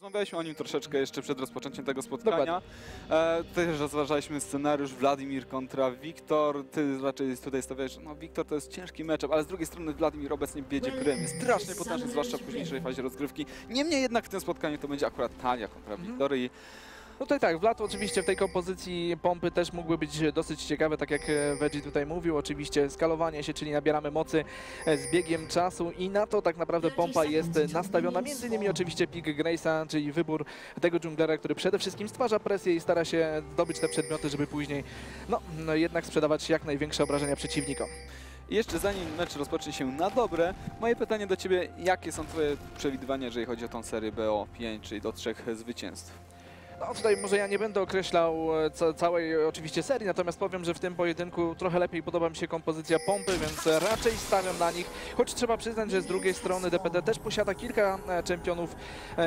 Rozmawialiśmy o nim troszeczkę jeszcze przed rozpoczęciem tego spotkania. E, też rozważaliśmy scenariusz Wladimir kontra Wiktor. Ty raczej tutaj stawiałeś, że no Wiktor to jest ciężki matchup, ale z drugiej strony Wladimir obecnie wiedzie grę. Jest strasznie potężny, zwłaszcza w późniejszej fazie rozgrywki. Niemniej jednak w tym spotkaniu to będzie akurat Talia kontra Mhm. Wiktor i No tutaj tak, Vlad oczywiście w tej kompozycji pompy też mógłby być dosyć ciekawe, tak jak Veggie tutaj mówił. Oczywiście skalowanie się, czyli nabieramy mocy e, z biegiem czasu i na to tak naprawdę pompa jest nastawiona. Między innymi oczywiście pick Grace'a, czyli wybór tego dżunglera, który przede wszystkim stwarza presję i stara się zdobyć te przedmioty, żeby później no, no jednak sprzedawać jak największe obrażenia przeciwnikom. Jeszcze zanim mecz rozpocznie się na dobre, moje pytanie do Ciebie, jakie są Twoje przewidywania, jeżeli chodzi o tą serię BO5, czyli do trzech zwycięstw? No tutaj może ja nie będę określał e, ca całej oczywiście serii, natomiast powiem, że w tym pojedynku trochę lepiej podoba mi się kompozycja pompy, więc e, raczej stawiam na nich. Choć trzeba przyznać, że z drugiej strony DPD też posiada kilka e, czempionów,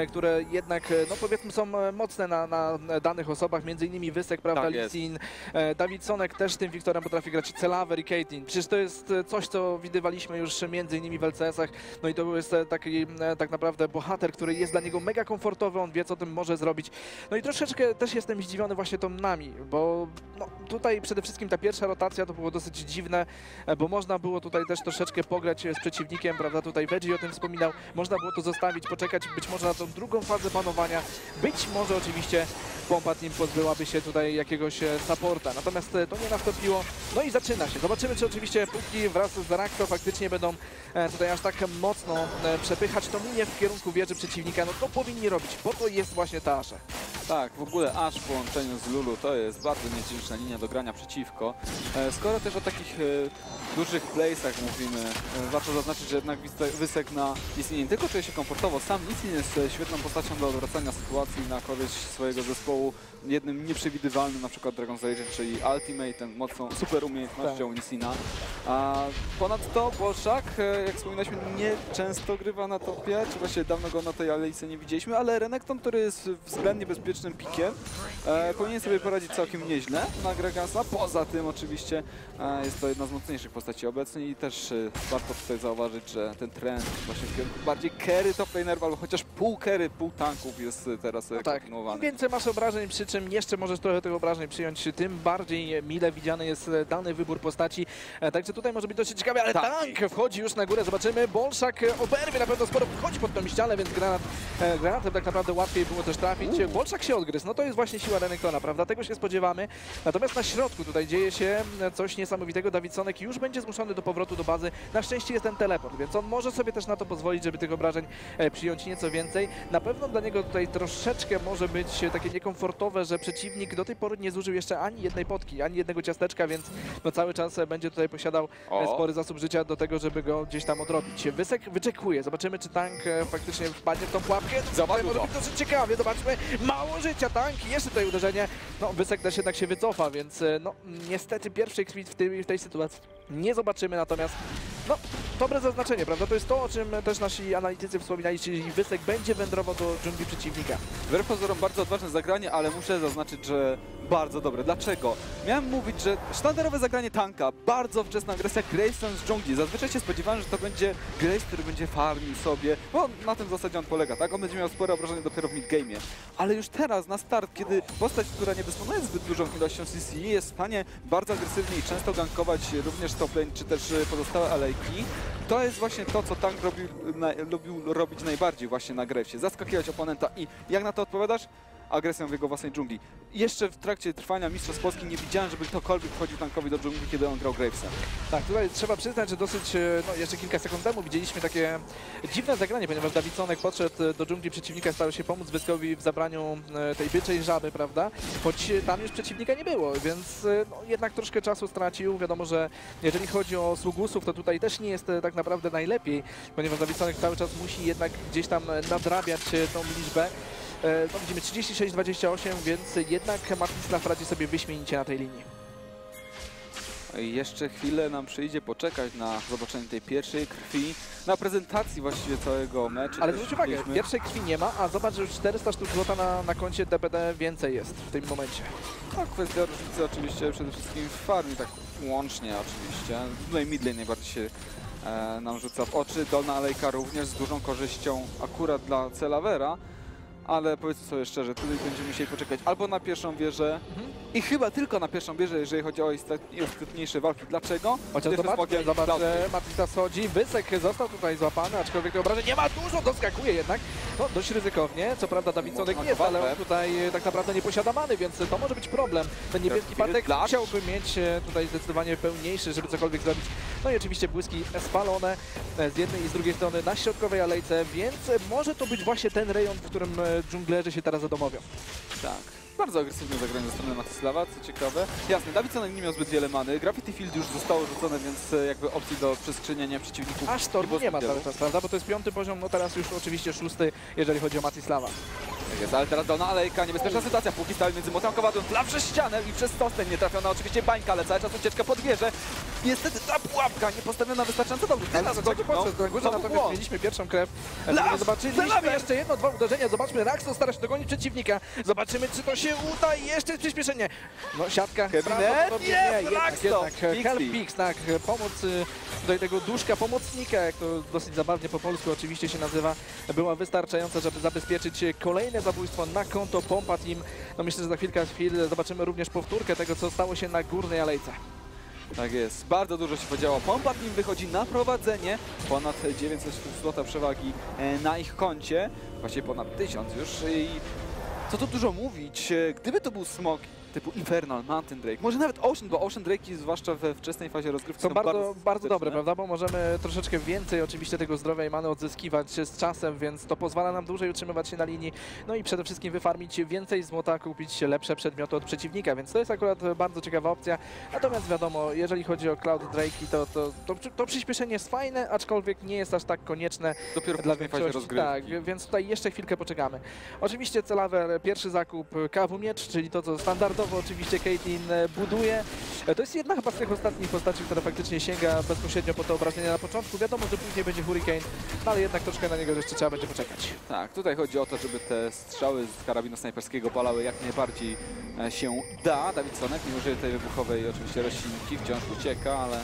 które jednak, no powiedzmy, są mocne na, na danych osobach, między innymi Wysek, prawda, Tak. Lisin, e, Davidsonek też tym Wiktorem potrafi grać, Celaver i Caitlyn. Przecież to jest coś, co widywaliśmy już między innymi w LCS-ach, no i to jest taki tak naprawdę bohater, który jest dla niego mega komfortowy, on wie, co tym może zrobić. No i troszeczkę też jestem zdziwiony właśnie tą nami, bo no, tutaj przede wszystkim ta pierwsza rotacja to było dosyć dziwne, e, bo można było tutaj też troszeczkę pograć e, z przeciwnikiem, prawda, tutaj Veggie o tym wspominał, można było to zostawić, poczekać być może na tą drugą fazę panowania, być może oczywiście pompa team pozbyłaby się tutaj jakiegoś e, supporta, natomiast to nie nastąpiło, no i zaczyna się, zobaczymy czy oczywiście póki wraz z Zarakto faktycznie będą tutaj aż tak mocno przepychać. Tą linię w kierunku wieży przeciwnika, no to powinni robić, bo to jest właśnie ta asza. Tak, w ogóle aż w połączeniu z Lulu to jest bardzo nieciężka linia do grania przeciwko. E, Skoro też o takich e, dużych playsach mówimy, e, warto zaznaczyć, że jednak Wysek na Lissie nie tylko czuje się komfortowo, sam Lissin jest świetną postacią do odwracania sytuacji na korzyść swojego zespołu, jednym nieprzewidywalnym na przykład Dragon's Agent, czyli Ultimate, ten mocną, super umiejętnością Lissina. A ponadto Bolszak, jak wspominaliśmy, nie często grywa na topie, czy właściwie dawno go na tej alejce nie widzieliśmy, ale Renekton, który jest względnie pikiem, e, powinien sobie poradzić całkiem nieźle na Gregasa. Poza tym oczywiście e, jest to jedna z mocniejszych postaci obecnie i też e, warto tutaj zauważyć, że ten trend właśnie w kierunku bardziej carry top lanerów, albo chociaż pół carry, pół tanków jest e, teraz e, No tak, kontynuowany. więcej masz obrażeń, przy czym jeszcze możesz trochę tych obrażeń przyjąć, tym bardziej mile widziany jest e, dany wybór postaci. Także tutaj może być dosyć ciekawe, ale Tak. tank wchodzi już na górę, zobaczymy. Bolszak oberwie na pewno sporo, wchodzi pod tą ścianę, więc granat, granatem tak naprawdę łatwiej było też trafić. Uuu. Się odgryzł, no to jest właśnie siła Renektona, prawda? Tego się spodziewamy. Natomiast na środku tutaj dzieje się e, coś niesamowitego. Dawidsonek już będzie zmuszony do powrotu do bazy. Na szczęście jest ten teleport, więc on może sobie też na to pozwolić, żeby tych obrażeń e, przyjąć nieco więcej. Na pewno dla niego tutaj troszeczkę może być e, takie niekomfortowe, że przeciwnik do tej pory nie zużył jeszcze ani jednej potki, ani jednego ciasteczka, więc no cały czas będzie tutaj posiadał O. spory zasób życia do tego, żeby go gdzieś tam odrobić. Wysek wyczekuje, zobaczymy czy tank faktycznie wpadnie w tą pułapkę. Może to. dosyć ciekawie, zobaczmy, mało życia, tank i jeszcze tutaj uderzenie. No Wysek też jednak się wycofa, więc e, no niestety pierwszej krwi w tej, w tej sytuacji nie zobaczymy, natomiast no dobre zaznaczenie, prawda? To jest to, o czym też nasi analitycy wspominali, czyli Wysek będzie wędrował do dżungli przeciwnika. Wbrew pozorom bardzo odważne zagranie, ale muszę zaznaczyć, że bardzo dobre. Dlaczego? Miałem mówić, że sztandarowe zagranie tanka, bardzo wczesna agresja Graveson z dżungli. Zazwyczaj się spodziewałem, że to będzie Graves, który będzie farmił sobie, bo na tym zasadzie on polega, tak? On będzie miał spore obrażenie dopiero w midgame'ie. Ale już teraz, na start, kiedy postać, która nie dysponuje zbyt dużą ilością CC, jest w stanie bardzo agresywnie i często gankować również top lane, czy też pozostałe alejki, to jest właśnie to, co tank robił, na, lubił robić najbardziej właśnie na Gravesie. Zaskakiwać oponenta i jak na to odpowiadasz? Agresją w jego własnej dżungli. Jeszcze w trakcie trwania Mistrzostw Polski nie widziałem, żeby ktokolwiek wchodził tankowi do dżungli, kiedy on grał Gravesem. Tak, tutaj trzeba przyznać, że dosyć, e, no jeszcze kilka sekund temu widzieliśmy takie dziwne zagranie, ponieważ Dawidsonek podszedł e, do dżungli przeciwnika, starał się pomóc Wyskowi w zabraniu e, tej byczej żaby, prawda? Choć tam już przeciwnika nie było, więc no, jednak troszkę czasu stracił. Wiadomo, że jeżeli chodzi o sługusów, to tutaj też nie jest tak naprawdę najlepiej, ponieważ Dawidsonek cały czas musi jednak gdzieś tam nadrabiać tą liczbę. E, No widzimy 36-28, więc jednak Matislav radzi sobie wyśmienicie na tej linii. I Jeszcze chwilę nam przyjdzie poczekać na zobaczenie tej pierwszej krwi, na prezentacji właściwie całego meczu. Ale zwróć uwagę, widzieliśmy- pierwszej krwi nie ma, a zobacz, że już 400 sztuk złota na, na koncie DPD więcej jest w tym momencie. No, kwestia różnicy oczywiście przede wszystkim w farmie, tak łącznie oczywiście. Tutaj midlane najbardziej się e, nam rzuca w oczy. Dolna alejka również z dużą korzyścią akurat dla Celavera. Ale powiedzmy sobie szczerze, tutaj będziemy musieli poczekać albo na pierwszą wieżę Mhm. i chyba tylko na pierwszą wieżę, jeżeli chodzi o istot- istotniejsze walki. Dlaczego? Chociaż Pierwszy zobacz, smogiem zobacz, Cloud że Matita schodzi, Wysek został tutaj złapany, aczkolwiek obrażeń nie ma dużo, doskakuje jednak. No, dość ryzykownie, co prawda Davidsonek Mocno jest, ale on tutaj e, tak naprawdę nie posiada many, więc to może być problem. Ten niebieski patek musiałby mieć e, tutaj zdecydowanie pełniejszy, żeby cokolwiek zrobić. No i oczywiście błyski spalone e, z jednej i z drugiej strony na środkowej alejce, więc może to być właśnie ten rejon, w którym dżunglerzy się teraz zadomowią. Tak. Bardzo agresywne zagranie ze strony Matyslawa, co ciekawe. Jasne, Davidson nie miał zbyt wiele many. Graffiti Field już zostało rzucone, więc e, jakby opcji do przeskrzynienia przeciwników Aż to było nie ma cały czas, prawda? Bo to jest piąty poziom, no teraz już oczywiście szósty, jeżeli chodzi o Matislawa. Tak jest, ale teraz dolna alejka, niebezpieczna sytuacja. Póki stały między młotem kowadłem, dla przez ścianę i przez sosten nie trafiona oczywiście bańka, ale cały czas ucieczka pod wieżę. Niestety ta pułapka nie postawiona wystarczająco dobrze. Teraz taki no, na górze, natomiast mieliśmy pierwszą krew. Nie zobaczyliśmy jeszcze jedno, dwa uderzenia. Zobaczmy, Raxo stara się dogonić przeciwnika. Zobaczymy, czy to się uda i jeszcze przyspieszenie. No, siatka Nie, nie, jednak, Raxo! jednak. Help Pix, tak, pomoc y, tutaj tego duszka pomocnika, jak to dosyć zabawnie po polsku oczywiście się nazywa, była wystarczająca, żeby zabezpieczyć kolejne zabójstwo na konto Pompa Team. No myślę, że za kilka chwil zobaczymy również powtórkę tego, co stało się na górnej alejce. Tak jest, bardzo dużo się podziało. Pompa Team wychodzi na prowadzenie, ponad 900 złota przewagi e, na ich koncie, właściwie ponad 1000 już i co tu dużo mówić, e, gdyby to był smog typu Infernal, Mountain Drake, może nawet Ocean, bo Ocean Drake zwłaszcza we wczesnej fazie rozgrywki Są bardzo, bardzo skuteczne. dobre, prawda? Bo możemy troszeczkę więcej oczywiście tego zdrowia i many odzyskiwać z czasem, więc to pozwala nam dłużej utrzymywać się na linii. No i przede wszystkim wyfarmić więcej złota, kupić lepsze przedmioty od przeciwnika, więc to jest akurat bardzo ciekawa opcja. Natomiast wiadomo, jeżeli chodzi o Cloud Drake'i, to, to, to, to przyspieszenie jest fajne, aczkolwiek nie jest aż tak konieczne Dopiero dla późnej fazie większości. rozgrywki. Tak, więc tutaj jeszcze chwilkę poczekamy. Oczywiście Celaver, pierwszy zakup Kawu Miecz, czyli to, co standardowo oczywiście Caitlyn e, buduje. E, To jest jedna chyba z tych ostatnich postaci, która faktycznie sięga bezpośrednio po te obrażenia na początku. Wiadomo, że później będzie Hurricane, no ale jednak troszkę na niego jeszcze trzeba będzie poczekać. Tak, tutaj chodzi o to, żeby te strzały z karabinu snajperskiego palały jak najbardziej e, się da. Davidsonek nie użyje tej wybuchowej oczywiście roślinki, wciąż ucieka, ale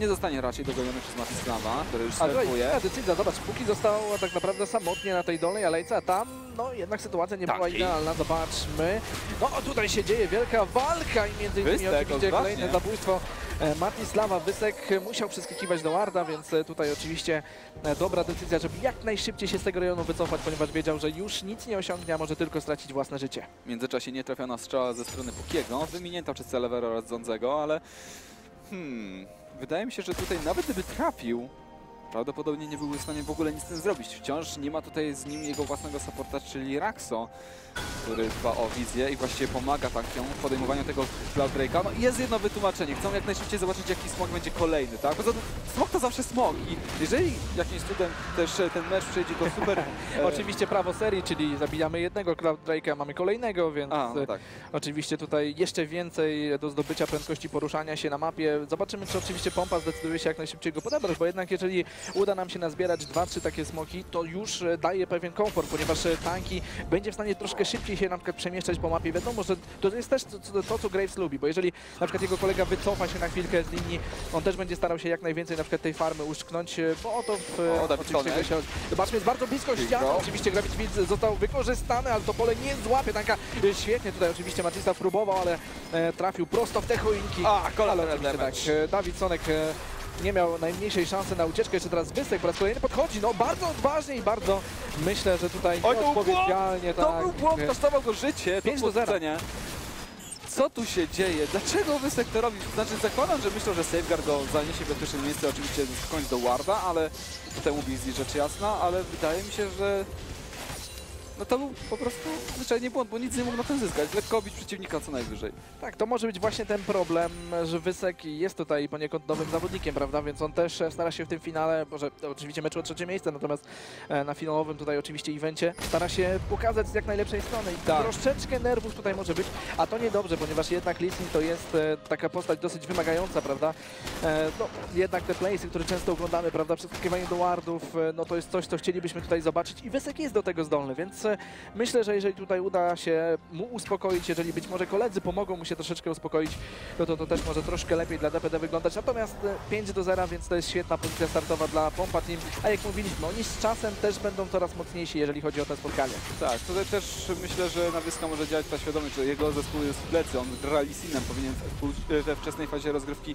nie zostanie raczej dogoniony przez Matislava, który już serwuje. tutaj decyzja, zobacz, póki został tak naprawdę samotnie na tej dolnej alejce, a tam no jednak sytuacja nie Tak, była idealna, zobaczmy. No tutaj się dzieje wielka walka i między innymi Wysek, oczywiście odważnie. kolejne zabójstwo. E, Matislawa Wysek musiał przeskakiwać do Warda, więc e, tutaj oczywiście e, dobra decyzja, żeby jak najszybciej się z tego rejonu wycofać, ponieważ wiedział, że już nic nie osiągnie, a może tylko stracić własne życie. W międzyczasie nie trafiona strzała ze strony Pukiego, wyminięta przez Celevera oraz Dzondzego, ale hmm, wydaje mi się, że tutaj nawet gdyby trafił, prawdopodobnie nie byłby w stanie w ogóle nic z tym zrobić. Wciąż nie ma tutaj z nim jego własnego supporta, czyli Raxo, który dba o wizję i właściwie pomaga tankiom w podejmowaniu tego Cloud Drake'a. No i jest jedno wytłumaczenie, chcą jak najszybciej zobaczyć jaki smog będzie kolejny, tak? Poza tym smog to zawsze smog i jeżeli jakimś cudem też e, ten mecz przejdzie do super... Oczywiście prawo serii, czyli zabijamy jednego Cloud Drake'a, mamy kolejnego, więc A, no e, tak. Oczywiście tutaj jeszcze więcej do zdobycia prędkości poruszania się na mapie. Zobaczymy, czy oczywiście pompa zdecyduje się jak najszybciej go podebrać, bo jednak jeżeli uda nam się nazbierać dwa, trzy takie smoki, to już e, daje pewien komfort, ponieważ e, tanki będzie w stanie troszkę szybciej się na przykład przemieszczać po mapie. Wiadomo, że to jest też to, to, to, co Graves lubi, bo jeżeli na przykład jego kolega wycofa się na chwilkę z linii, on też będzie starał się jak najwięcej na przykład tej farmy uszczknąć, e, bo oto w, O, oczywiście. Grzesio- Zobaczmy, jest bardzo blisko ściany, oczywiście Field został wykorzystany, ale to pole nie złapie, tanka świetnie tutaj oczywiście Matista próbował, ale trafił prosto w te choinki. A, kolejny tak, Dawid Sonek nie miał najmniejszej szansy na ucieczkę, jeszcze teraz Wysek po raz kolejny podchodzi, no bardzo odważnie i bardzo myślę, że tutaj Oj, to był błąd! odpowiedzialnie, To tak. był błąd, e, kosztował go życie, to 5 do zera. błądzenie. Co tu się dzieje? Dlaczego Wysek to robi? Znaczy zakładam, że myślą, że Safeguard go zaniesie w bezpieczne miejsce, oczywiście końcu do Warda, ale temu wizji rzecz jasna, ale wydaje mi się, że no to był po prostu zwyczajnie błąd, bo nic nie mógł na tym zyskać. Lekko bić przeciwnika co najwyżej. Tak, to może być właśnie ten problem, że Wysek jest tutaj poniekąd nowym zawodnikiem, prawda? Więc on też e, stara się w tym finale, może oczywiście meczu o trzecie miejsce, natomiast e, na finałowym tutaj oczywiście evencie stara się pokazać z jak najlepszej strony i Tak. troszeczkę nerwów tutaj może być, a to niedobrze, ponieważ jednak Listing to jest e, taka postać dosyć wymagająca, prawda? No, jednak te playsy, które często oglądamy, prawda? Przeskakiwanie do wardów, no to jest coś, co chcielibyśmy tutaj zobaczyć i Wysek jest do tego zdolny, więc e, że myślę, że jeżeli tutaj uda się mu uspokoić, jeżeli być może koledzy pomogą mu się troszeczkę uspokoić, no to to też może troszkę lepiej dla DPD wyglądać. Natomiast e, 5 do 0, więc to jest świetna pozycja startowa dla Pompa Team. A jak mówiliśmy, oni z czasem też będą coraz mocniejsi, jeżeli chodzi o te spotkania. Tak, tutaj też myślę, że na Wyska może działać ta świadomość, że jego zespół jest w plecy, on Lisinem, powinien we wczesnej fazie rozgrywki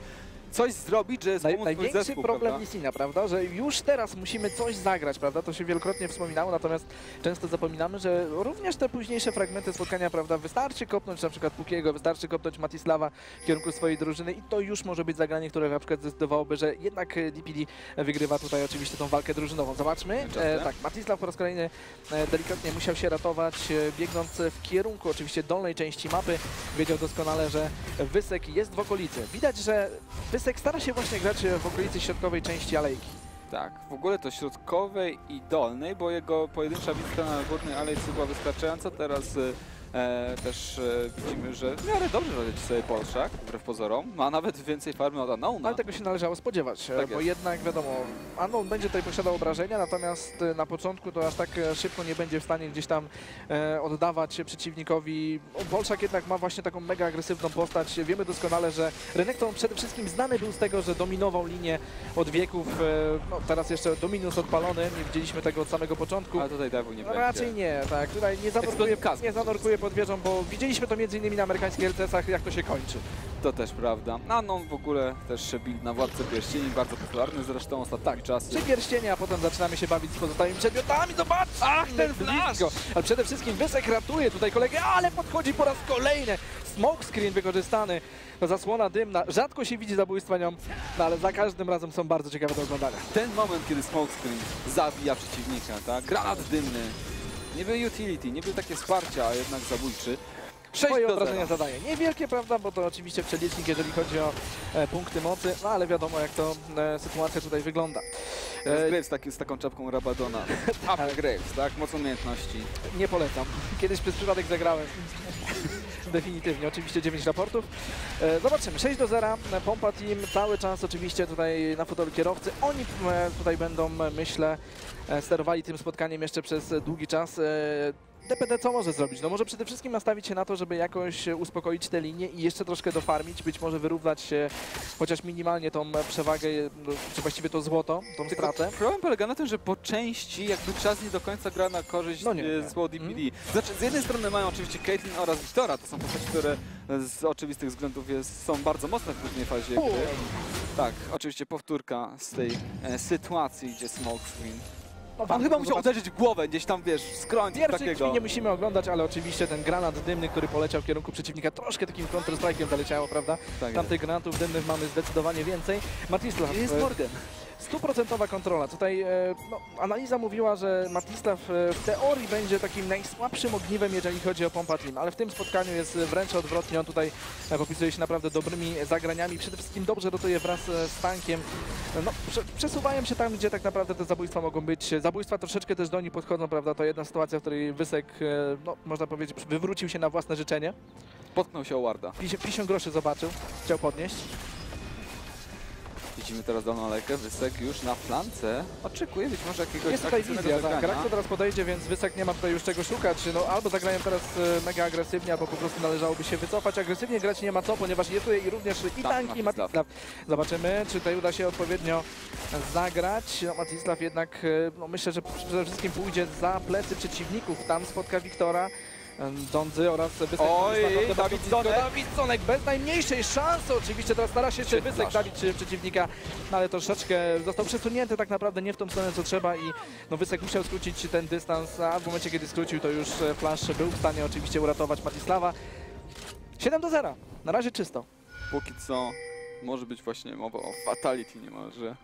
coś zrobić, że Naj, największy zespół, problem prawda? Lisina, prawda? Że już teraz musimy coś zagrać, prawda? To się wielokrotnie wspominało, natomiast często zapominamy, że również te późniejsze fragmenty spotkania, prawda? Wystarczy kopnąć na przykład Pukiego, wystarczy kopnąć Matislawa w kierunku swojej drużyny i to już może być zagranie, które na przykład zdecydowałoby, że jednak e, DPD wygrywa tutaj oczywiście tą walkę drużynową. Zobaczmy. E, tak, Matislav po raz kolejny e, delikatnie musiał się ratować, e, biegnąc w kierunku oczywiście dolnej części mapy. Wiedział doskonale, że Wysek jest w okolicy. Widać, że Wysek stara się właśnie grać w okolicy środkowej części alejki. Tak, w ogóle to środkowej i dolnej, bo jego pojedyncza wizyta na górnej alejce była wystarczająca. Teraz e, też e, widzimy, że w miarę dobrze radzi sobie Polszak, wbrew pozorom. Ma nawet więcej farmy od Anona. Ale tego się należało spodziewać, e, Tak bo jest. jednak wiadomo, Anon będzie tutaj posiadał obrażenia, natomiast e, na początku to aż tak e, szybko nie będzie w stanie gdzieś tam e, oddawać przeciwnikowi. O, Bolszak jednak ma właśnie taką mega agresywną postać. Wiemy doskonale, że Renekton przede wszystkim znany był z tego, że dominował linię od wieków. E, no, teraz jeszcze Dominus odpalony, nie widzieliśmy tego od samego początku. Ale tutaj Devu nie No, będzie. raczej nie, tak. Tutaj nie zanurkuje, Cast. nie zanurkuje pod wieżą, bo widzieliśmy to między innymi na amerykańskich LCS-ach, jak to się kończy. To też prawda. Anon w ogóle też build na Władcę Pierścieni, bardzo popularny zresztą ostatnimi Tak. czasy. Trzy pierścienie, a potem zaczynamy się bawić z pozostałymi przedmiotami. Zobacz! Ach, ten flash! Ale przede wszystkim Wysek ratuje tutaj kolegę, ale podchodzi po raz kolejny. Smokescreen wykorzystany. To zasłona dymna. Rzadko się widzi zabójstwa nią, no ale za każdym razem są bardzo ciekawe do oglądania. Ten moment, kiedy smokescreen zabija przeciwnika, tak? Granat dymny. Nie był utility, nie był takie wsparcie, a jednak zabójczy. 6 Swoje do obrażenia 0. zadaje. Niewielkie, prawda, bo to oczywiście przelicznik, jeżeli chodzi o e, punkty mocy, no ale wiadomo, jak to e, sytuacja tutaj wygląda. E, Graves taki, z taką czapką Rabadona. Upper Graves, tak? Moc umiejętności. Nie polecam. Kiedyś przez przypadek zagrałem. Definitywnie, oczywiście 9 raportów. E, zobaczymy, 6 do 0. Pompa Team cały czas oczywiście tutaj na fotelu kierowcy. Oni e, tutaj będą, myślę, e, sterowali tym spotkaniem jeszcze przez długi czas. E, DPD co może zrobić? No może przede wszystkim nastawić się na to, żeby jakoś e, uspokoić tę linię i jeszcze troszkę dofarmić, być może wyrównać się chociaż minimalnie tą e, przewagę, e, no, czy właściwie to złoto, tą Tylko stratę. problem polega na tym, że po części jakby czas nie do końca gra na korzyść No nie, no nie. DPD. Znaczy z jednej strony mają oczywiście Caitlyn oraz Wiktora, to są postaci, które z oczywistych względów jest, są bardzo mocne w później fazie gry. Tak, oczywiście powtórka z tej e, sytuacji, gdzie smokescreen. On chyba musiał uderzyć w głowę, gdzieś tam wiesz, Pierwszych takiego. nie musimy oglądać, ale oczywiście ten granat dymny, który poleciał w kierunku przeciwnika, troszkę takim counter-strike'iem zaleciało, prawda? Tak, Tamtych granatów dymnych mamy zdecydowanie więcej. Matislav, jest e, Morgan. Stuprocentowa kontrola. Tutaj e, no, analiza mówiła, że Matislav e, w teorii będzie takim najsłabszym ogniwem, jeżeli chodzi o Pompa Team, ale w tym spotkaniu jest wręcz odwrotnie. On tutaj e, popisuje się naprawdę dobrymi zagraniami. Przede wszystkim dobrze rotuje wraz z tankiem. No, prze, przesuwają się tam, gdzie tak naprawdę te zabójstwa mogą być. Zabójstwa troszeczkę też do nich podchodzą, prawda? To jedna sytuacja, w której Wysek, no, można powiedzieć, wywrócił się na własne życzenie. Potknął się o Warda. 50, 50 groszy zobaczył, chciał podnieść. Widzimy teraz dolną lejkę, Wysek już na flance. Oczekuje być może jakiegoś Jest tutaj wizja, tak. teraz podejdzie, więc Wysek nie ma tutaj już czego szukać. No albo zagrają teraz e, mega agresywnie, albo po prostu należałoby się wycofać. Agresywnie grać nie ma co, ponieważ jest tutaj i również i Tak, tank, i Matislav. Matislav. Zobaczymy, czy tutaj uda się odpowiednio zagrać. No, Matislav jednak, e, no, myślę, że przede wszystkim pójdzie za plecy przeciwników. Tam spotka Wiktora. E, Dądzy oraz Wysek. Oj, Dawid. Zonek. Dawid Zonek bez najmniejszej szansy oczywiście. Teraz stara się jeszcze Wysek zabić e, przeciwnika, no, ale troszeczkę został przesunięty tak naprawdę nie w tą stronę co trzeba i no Wysek musiał skrócić ten dystans, a w momencie kiedy skrócił to już e, Flash był w stanie oczywiście uratować Matislawa. 7 do 0. Na razie czysto. Póki co może być właśnie mowa o fatality niemalże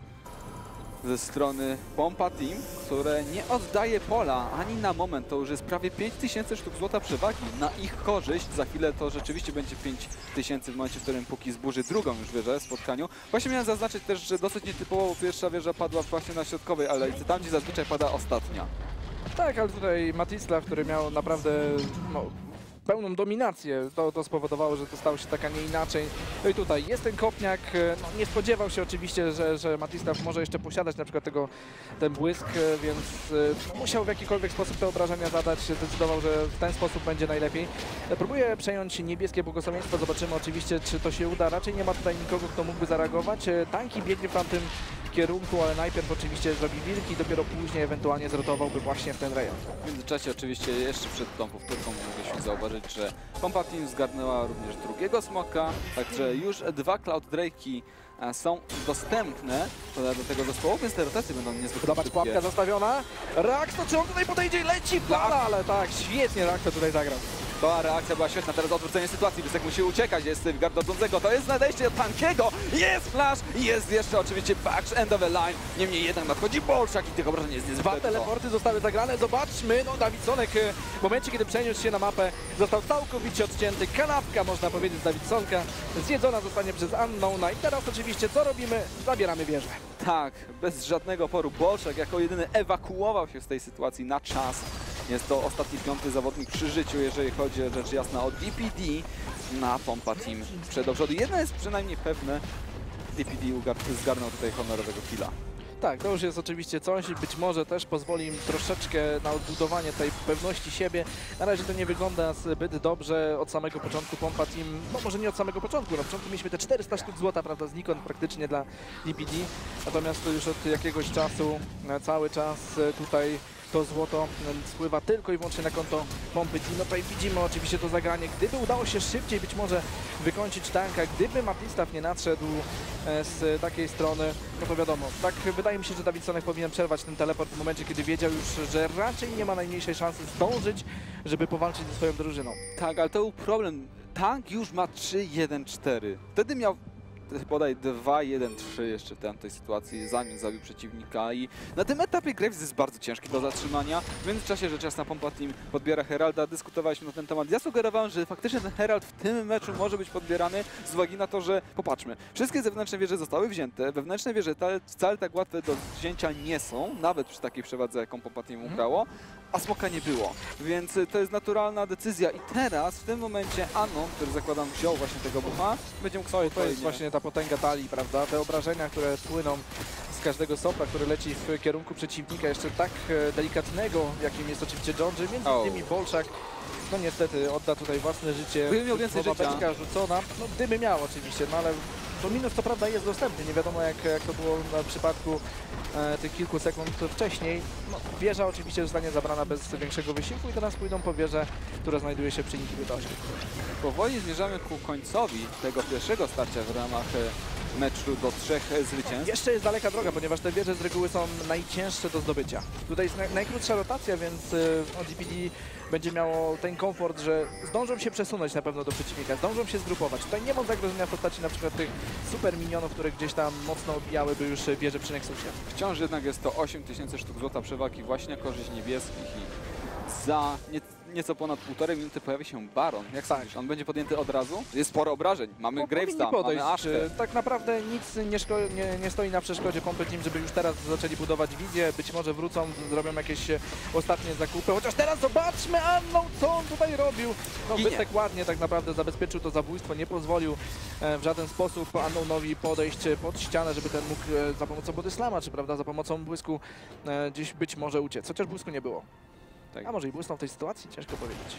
ze strony Pompa Team, które nie oddaje pola ani na moment. To już jest prawie 5000 sztuk złota przewagi na ich korzyść. Za chwilę to rzeczywiście będzie 5000 w momencie, w którym Póki zburzy drugą już wieżę w spotkaniu. Właśnie miałem zaznaczyć też, że dosyć nietypowo pierwsza wieża padła właśnie na środkowej alejce, tam gdzie zazwyczaj pada ostatnia. Tak, ale tutaj Matislav, który miał naprawdę no, pełną dominację. To, to spowodowało, że to stało się tak, a nie inaczej. No i tutaj jest ten kopniak. e, No, nie spodziewał się oczywiście, że, że może jeszcze posiadać na przykład tego, ten błysk, e, więc e, musiał w jakikolwiek sposób te obrażenia zadać. Zdecydował, że w ten sposób będzie najlepiej. Próbuje przejąć niebieskie błogosławieństwo. Zobaczymy oczywiście, czy to się uda. Raczej nie ma tutaj nikogo, kto mógłby zareagować. Tanki biegnie w tamtym kierunku, ale najpierw oczywiście zrobi wilki, dopiero później ewentualnie zrotowałby właśnie w ten rejon. W międzyczasie oczywiście jeszcze przed tą powtórką mogliśmy zauważyć, że Pompa Team zgarnęła również drugiego smoka, także już dwa Cloud Drake'i e, są dostępne do tego zespołu, więc te rotacje będą niezwykle Zobacz, szybkie. pułapka zastawiona. Raxto, czy on tutaj podejdzie leci fala, ale tak, świetnie Raxto tutaj zagrał. Ta reakcja była świetna, teraz odwrócenie sytuacji, Wysek musi uciekać, jest Safeguard do Donzego, to jest nadejście od Tankiego, jest flash, jest jeszcze oczywiście back end of the line, niemniej jednak nadchodzi Bolszak i tych obrażeń jest Dwa niezwykle dużo. teleporty zostały zagrane, zobaczmy, no Davidsonek e, w momencie, kiedy przeniósł się na mapę, został całkowicie odcięty, kanapka, można powiedzieć, z Davidsonka, zjedzona zostanie przez Unknowna i teraz oczywiście co robimy? Zabieramy wieżę. Tak, bez żadnego oporu. Bolszak jako jedyny ewakuował się z tej sytuacji na czas. Jest to ostatni piąty zawodnik przy życiu, jeżeli chodzi rzecz jasna o DPD na Pompa Team przed. Jedno jest przynajmniej pewne, DPD zgarnął tutaj honorowego killa. Tak, to już jest oczywiście coś i być może też pozwoli im troszeczkę na odbudowanie tej pewności siebie. Na razie to nie wygląda zbyt dobrze od samego początku Pompa Team, no może nie od samego początku, na początku mieliśmy te 400 sztuk złota, prawda, znikąd praktycznie dla DPD, natomiast to już od jakiegoś czasu e, cały czas e, tutaj to złoto spływa tylko i wyłącznie na konto Pompy. No tutaj widzimy oczywiście to zagranie. Gdyby udało się szybciej być może wykończyć tanka, gdyby Matistaw nie nadszedł e, z takiej strony, no to wiadomo, tak wydaje mi się, że Davidsonek powinien przerwać ten teleport w momencie, kiedy wiedział już, że raczej nie ma najmniejszej szansy zdążyć, żeby powalczyć ze swoją drużyną. Tak, ale to był problem. Tank już ma 3-1-4. Wtedy miał podaj 2-1-3 jeszcze w tamtej sytuacji, zanim zabił przeciwnika i na tym etapie Graves jest bardzo ciężki do zatrzymania. W międzyczasie rzecz jasna Pompa Team podbiera Heralda, dyskutowaliśmy na ten temat. Ja sugerowałem, że faktycznie ten Herald w tym meczu może być podbierany z uwagi na to, że popatrzmy, wszystkie zewnętrzne wieże zostały wzięte, wewnętrzne wieże wcale tak łatwe do wzięcia nie są, nawet przy takiej przewadze, jaką Pompa Team Mhm. ugrało, a smoka nie było. Więc y, to jest naturalna decyzja i teraz, w tym momencie Anon, który zakładam wziął właśnie tego bucha, będzie mógł To, to jest spokojnie- właśnie ta potęga talii, prawda? Te obrażenia, które płyną z każdego sopla, który leci w kierunku przeciwnika, jeszcze tak e, delikatnego, jakim jest oczywiście Johnny, między innymi Bolszak. No niestety odda tutaj własne życie. Gdyby miał więcej Słowa życia. rzucona, no gdyby miał oczywiście, no ale to minus co prawda jest dostępny, nie wiadomo jak, jak to było w przypadku e, tych kilku sekund wcześniej. No, wieża oczywiście zostanie zabrana bez większego wysiłku i teraz pójdą po wieżę, która znajduje się przy Inhibitorze. Powoli zmierzamy ku końcowi tego pierwszego starcia w ramach e, meczu do trzech e, zwycięstw. Jeszcze jest daleka droga, ponieważ te wieże z reguły są najcięższe do zdobycia. Tutaj jest naj, najkrótsza rotacja, więc y, ODPD będzie miało ten komfort, że zdążą się przesunąć na pewno do przeciwnika, zdążą się zgrupować. Tutaj nie ma zagrożenia w postaci na przykład tych super minionów, które gdzieś tam mocno obijałyby już wieże przy Nexusie. Wciąż jednak jest to 8000 sztuk złota przewagi właśnie korzyść niebieskich i za nie, nieco ponad półtorej minuty pojawi się Baron. Jak Tak. sądzisz, on będzie podjęty od razu? Jest sporo obrażeń. Mamy No, Gravesa, mamy Ashkę. Y, Tak naprawdę nic nie, nie, nie stoi na przeszkodzie Pompy Team, żeby już teraz zaczęli budować wizję. Być może wrócą, zrobią jakieś e, ostatnie zakupy. Chociaż teraz zobaczmy Anną, co on tutaj robił. No. Wysek ładnie tak naprawdę zabezpieczył to zabójstwo, nie pozwolił e, w żaden sposób Annownowi podejść e, pod ścianę, żeby ten mógł e, za pomocą Bodyslama, czy prawda, za pomocą błysku e, gdzieś być może uciec. Chociaż błysku nie było. Tak. A może i błysnął w tej sytuacji? Ciężko powiedzieć.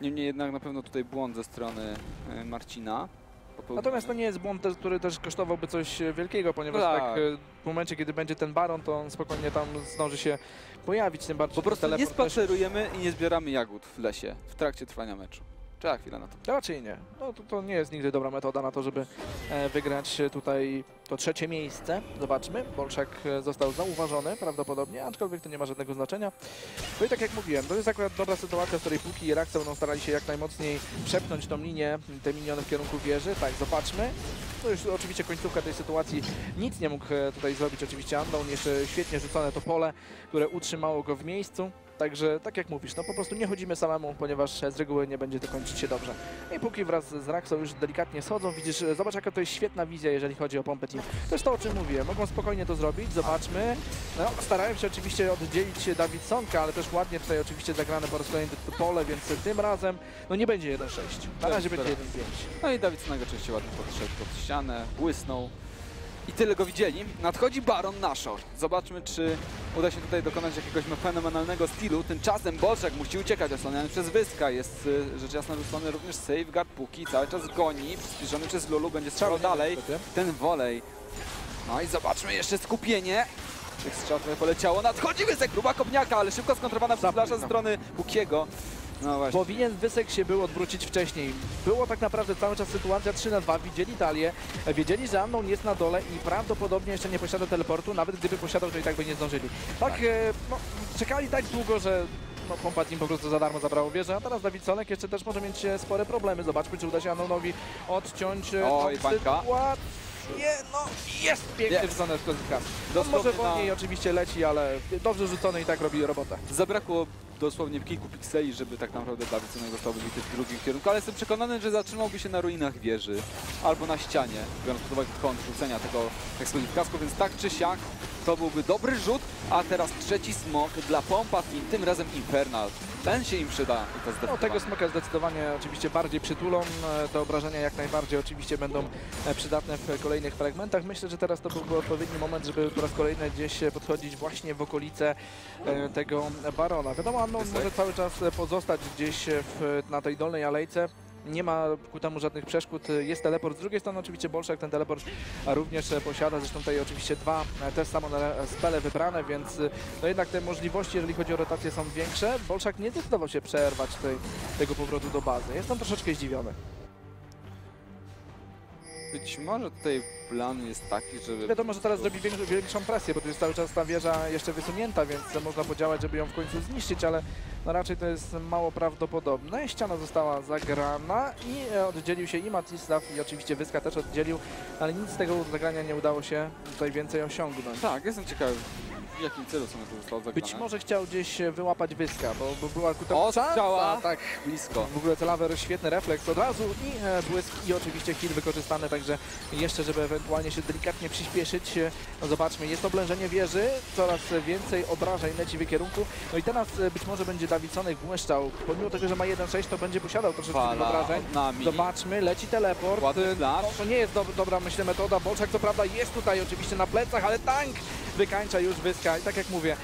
Niemniej jednak na pewno tutaj błąd ze strony e, Marcina. Natomiast to nie jest błąd, który też kosztowałby coś e, wielkiego, ponieważ tak. Tak. e, w momencie, kiedy będzie ten baron, to on spokojnie tam zdąży się pojawić, tym bardziej Po prostu nie teleport też- spacerujemy i nie zbieramy jagód w lesie w trakcie trwania meczu. Trzeba chwilę na to. Raczej nie. No to, to nie jest nigdy dobra metoda na to, żeby e, wygrać tutaj to trzecie miejsce. Zobaczmy. Bolszak e, został zauważony prawdopodobnie, aczkolwiek to nie ma żadnego znaczenia. No i tak jak mówiłem, to jest akurat dobra sytuacja, w której Puki i Raksa będą starali się jak najmocniej przepchnąć tą linię, te miniony w kierunku wieży. Tak, zobaczmy. To już oczywiście końcówka tej sytuacji. Nic nie mógł e, tutaj zrobić oczywiście Andon. Jeszcze świetnie rzucone to pole, które utrzymało go w miejscu. Także tak jak mówisz, no po prostu nie chodzimy samemu, ponieważ z reguły nie będzie to kończyć się dobrze. I póki wraz z Raxą już delikatnie schodzą, widzisz, zobacz jaka to jest świetna wizja, jeżeli chodzi o pompę team. To jest to, o czym mówiłem, mogą spokojnie to zrobić, zobaczmy. No, starałem się oczywiście oddzielić Dawidsonka, ale też ładnie tutaj oczywiście zagrane po raz kolejny to pole, więc tym razem no nie będzie 1-6. Na razie będzie 1-5. No i Dawid Sonek oczywiście ładnie podszedł pod ścianę, błysnął. I tyle go widzieli. Nadchodzi Baron Nashor. Zobaczmy, czy uda się tutaj dokonać jakiegoś fenomenalnego stylu. Tymczasem Bolszak musi uciekać, osłaniany przez Wyska. Jest y, rzecz jasna wysłany również Safeguard, póki cały czas goni. Przyspieszony przez Lulu, będzie strzelał dalej. Ten wolej. No i zobaczmy jeszcze skupienie. Tych strzał trochę poleciało. Nadchodzi Wysek, próba kopniaka, ale szybko skontrowana przez Za flasza ze późno. strony Pukiego. No właśnie. Powinien Wysek się był odwrócić wcześniej. Było tak naprawdę cały czas sytuacja 3 na 2. Widzieli talię, wiedzieli, że Amnon jest na dole i prawdopodobnie jeszcze nie posiada teleportu. Nawet gdyby posiadał, to i tak by nie zdążyli. Tak, Tak. e, no, czekali tak długo, że no, pompa team po prostu za darmo zabrało wieżę, a teraz Dawid Solek jeszcze też może mieć e, spore problemy. Zobaczmy, czy uda się Amnonowi odciąć e, Oj, tą sytuację. No, jest piękny Jest. rzucony w. On Dosłownie może na- wolniej oczywiście leci, ale dobrze rzucony i tak robi robotę. Zabrakło dosłownie kilku pikseli, żeby tak naprawdę Dawid Sonek został wybity w drugim kierunku, ale jestem przekonany, że zatrzymałby się na ruinach wieży albo na ścianie, biorąc pod uwagę kąt rzucenia tego eksplozji w kasku, więc tak czy siak to byłby dobry rzut, a teraz trzeci smok dla Pompa tym razem Infernal. Ten się im przyda No, tego smoka zdecydowanie oczywiście bardziej przytulą. Te obrażenia jak najbardziej oczywiście będą e, przydatne w kolejnych fragmentach. Myślę, że teraz to byłby odpowiedni moment, żeby po raz kolejny gdzieś podchodzić właśnie w okolice e, tego Barona. Wiadomo, Unknown Wysek. może cały czas pozostać gdzieś w, na tej dolnej alejce. Nie ma ku temu żadnych przeszkód. Jest teleport. Z drugiej strony oczywiście Bolszak ten teleport również e, posiada. Zresztą tutaj oczywiście dwa e, też samo spele wybrane, więc e, no jednak te możliwości, jeżeli chodzi o rotację są większe. Bolszak nie zdecydował się przerwać tej, tego powrotu do bazy. Jestem troszeczkę zdziwiony. Być może tutaj plan jest taki, żeby... Wiadomo, że teraz zrobi większą, większą presję, bo tu jest cały czas ta wieża jeszcze wysunięta, więc można podziałać, żeby ją w końcu zniszczyć, ale no raczej to jest mało prawdopodobne. Ściana została zagrana i e, oddzielił się i Matislav i oczywiście Wyska też oddzielił, ale nic z tego zagrania nie udało się tutaj więcej osiągnąć. Tak, jestem ciekawy, w jakim celu są to zostało zagrane. Być może chciał gdzieś wyłapać Wyska, bo, bo była ku temu szansa. Tak, Blisko. w ogóle Celaver świetny refleks od razu i e, błysk i oczywiście heal wykorzystany, także jeszcze, żeby ewentualnie się delikatnie przyspieszyć. E, No zobaczmy, jest oblężenie wieży, coraz więcej obrażeń leci w kierunku. No i teraz e, być może będzie Dawiconek błyszczał. Pomimo tego, że ma 1-6, to będzie posiadał troszeczkę tych Fala obrażeń. Zobaczmy, leci teleport. No, to nie jest dob dobra, myślę, metoda. Bolczak co prawda jest tutaj oczywiście na plecach, ale tank wykańcza już Wyska i tak jak mówię,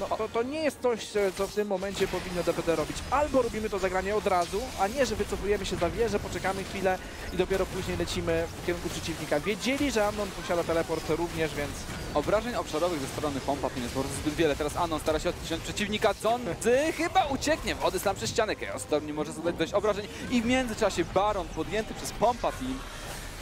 no, to, to nie jest coś, co w tym momencie powinno DPD robić. Albo robimy to zagranie od razu, a nie, że wycofujemy się za wieżę, poczekamy chwilę i dopiero później lecimy w kierunku przeciwnika. Wiedzieli, że Amnon posiada teleport również, więc Obrażeń obszarowych ze strony pompa to jest po zbyt wiele. Teraz Anon stara się odciąć przeciwnika. Ządzy chyba ucieknie. Wody sam przez ścianę. Chaos Storm nie może zadać dość obrażeń. I w międzyczasie Baron podjęty przez pompa team.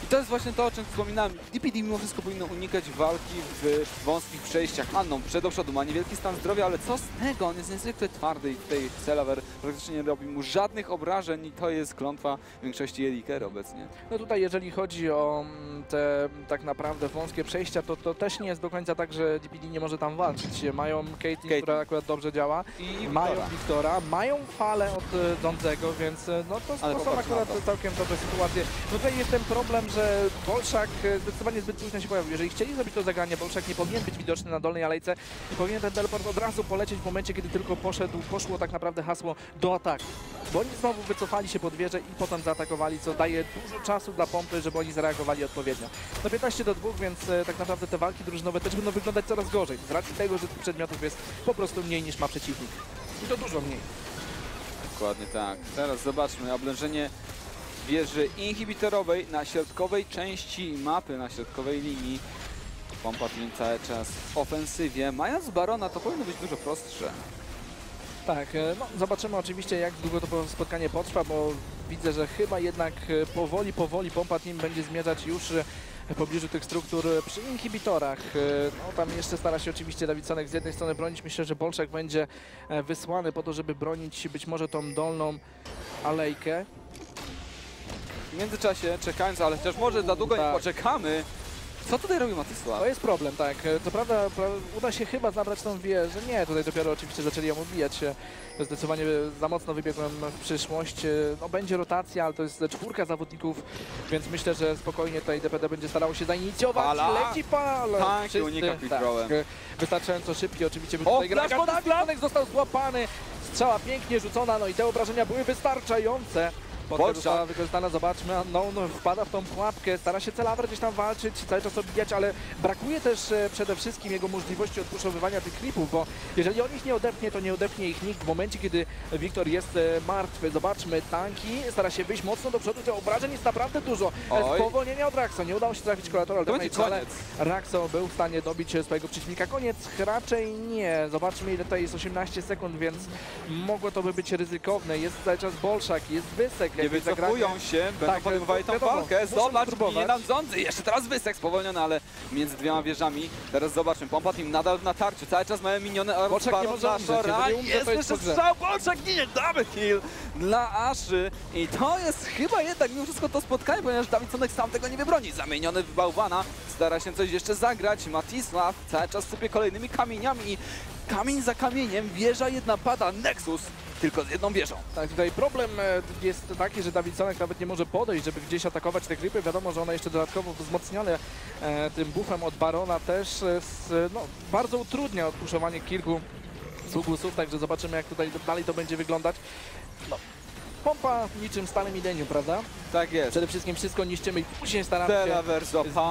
I to jest właśnie to, o czym wspominałem. DPD mimo wszystko powinno unikać walki w wąskich przejściach. Anon przed do przodu ma niewielki stan zdrowia, ale co z tego? On jest niezwykle twardy i tutaj Celaver praktycznie nie robi mu żadnych obrażeń i to jest klątwa większości Eliker obecnie. no tutaj jeżeli chodzi o mm, te tak naprawdę wąskie przejścia, to, to też nie jest do końca tak, że DPD nie może tam walczyć. Mają Caitlyn, Caitlyn. która akurat dobrze działa, I mają Wiktora. Wiktora, mają falę od e, Dądzego, więc e, no to, to są akurat całkiem dobre sytuacje. No tutaj jest ten problem, że Bolszak e, zdecydowanie zbyt późno się pojawił. Jeżeli chcieli zrobić to zagranie, Bolszak nie powinien być widoczny na dolnej alejce i powinien ten teleport od razu polecieć w momencie, kiedy tylko poszedł, poszło tak naprawdę hasło do ataku. Bo oni znowu wycofali się pod wieżę i potem zaatakowali, co daje dużo czasu dla pompy, żeby oni zareagowali odpowiednio. No 15 do 2, więc e, tak naprawdę te walki drużynowe też będą wyglądać coraz gorzej. Z racji tego, że tych przedmiotów jest po prostu mniej niż ma przeciwnik. I to dużo mniej. Dokładnie tak. Teraz zobaczmy oblężenie wieży inhibitorowej na środkowej części mapy, na środkowej linii. Pompa cały czas w ofensywie. Mając Barona to powinno być dużo prostsze. Tak, e, no zobaczymy oczywiście jak długo to po- spotkanie potrwa, bo widzę, że chyba jednak e, powoli, powoli Pompa Team będzie zmierzać już e, w pobliżu tych struktur przy inhibitorach. No tam jeszcze stara się oczywiście Dawid z jednej strony bronić. Myślę, że Bolczak będzie wysłany po to, żeby bronić być może tą dolną alejkę. W międzyczasie czekając, ale chociaż może za długo nie Tak. poczekamy, Co tutaj robi Matysław? To jest problem, tak. Co prawda pra- uda się chyba zabrać tą wieżę. Nie, tutaj dopiero oczywiście zaczęli ją obijać. Zdecydowanie za mocno wybiegłem w przyszłość. No będzie rotacja, ale to jest czwórka zawodników, więc myślę, że spokojnie tutaj DPD będzie starało się zainicjować. Pala. Leci pal! Tak, Wszyscy, unika quickdrawem. wystająco szybki oczywiście. O, flash pod Dawid został złapany. Strzała pięknie rzucona, no i te obrażenia były wystarczające. Została wykorzystana, zobaczmy, no, no wpada w tą pułapkę, stara się Celaver gdzieś tam walczyć, cały czas obijać, ale brakuje też e, przede wszystkim jego możliwości odpuszowywania tych klipów, bo jeżeli on ich nie odepnie, to nie odepnie ich nikt w momencie, kiedy Wiktor jest e, martwy. Zobaczmy, tanki, stara się wyjść mocno do przodu, tych obrażeń jest naprawdę dużo. Oj. Spowolnienie od Raxo, nie udało się trafić To damage, ale koniec. Raxo był w stanie dobić e, swojego przeciwnika. Koniec raczej nie. Zobaczmy ile tutaj jest 18 sekund, więc mogło to by być ryzykowne. Jest cały czas Bolszak, jest Wysek. Nie wycofują się, będą Tak, podejmowali tą wiadomo, walkę. Zobacz, ginie nam. Jeszcze teraz Wysek spowolniony, ale między dwiema wieżami. Teraz zobaczmy, Pompa Team nadal w natarciu. Cały czas mają miniony Bolszak nie może umrzeć, Jest jeszcze strzał, Bolszak ginie, double kill dla Aszy. I to jest chyba jednak mimo wszystko to spotkanie, ponieważ Davidsonek sam tego nie wybroni. Zamieniony w bałwana, stara się coś jeszcze zagrać. Matisław cały czas sypie kolejnymi kamieniami i kamień za kamieniem, wieża jedna pada, Nexus tylko z jedną wieżą. Tak, tutaj problem e, jest taki, że Davidsonek nawet nie może podejść, żeby gdzieś atakować te klipy. Wiadomo, że one jeszcze dodatkowo wzmocnione e, tym buffem od Barona też e, s, no, bardzo utrudnia odpuszowanie kilku sługusów, także zobaczymy jak tutaj dalej to będzie wyglądać. No, pompa niczym stale milenium, prawda? Tak jest. Przede wszystkim wszystko niszczymy i później staramy się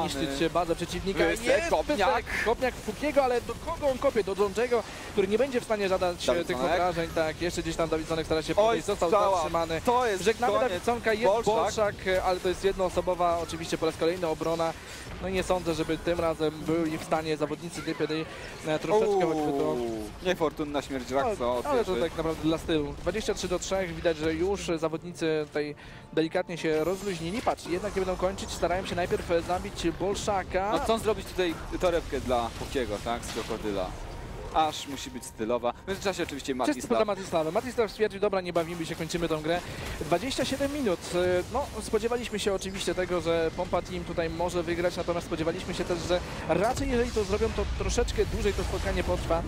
zniszczyć bazę przeciwnika. Wysek, Jest kopniak. Kopniak Fukiego, ale do kogo on kopie? Do Dżonczego, który nie będzie w stanie zadać e, tych obrażeń. Tak, jeszcze gdzieś tam Davidsonek stara się podejść, został strzała. zatrzymany. To jest Żegnamy koniec. Davidsonka, jest Bolszak. Bolszak, e, ale to jest jednoosobowa oczywiście po raz kolejny obrona. No i nie sądzę, żeby tym razem byli w stanie zawodnicy DPD e, troszeczkę choćby to... Uuu, Niefortunna śmierć No, od ale to wieży. tak naprawdę dla stylu. 23 do 3, widać, że już zawodnicy tutaj delikatnie się rozluźnili. Patrz, jednak nie będą kończyć, starają się najpierw zabić Bolszaka. No chcą zrobić tutaj torebkę dla Pokiego, tak? Z krokodyla. Aż musi być stylowa. W międzyczasie oczywiście Czysto dla Matislav. Matislava. Matislav stwierdził, dobra, nie bawimy się, kończymy tą grę. 27 minut. E, No, spodziewaliśmy się oczywiście tego, że Pompa Team tutaj może wygrać, natomiast spodziewaliśmy się też, że raczej jeżeli to zrobią, to troszeczkę dłużej to spotkanie potrwa.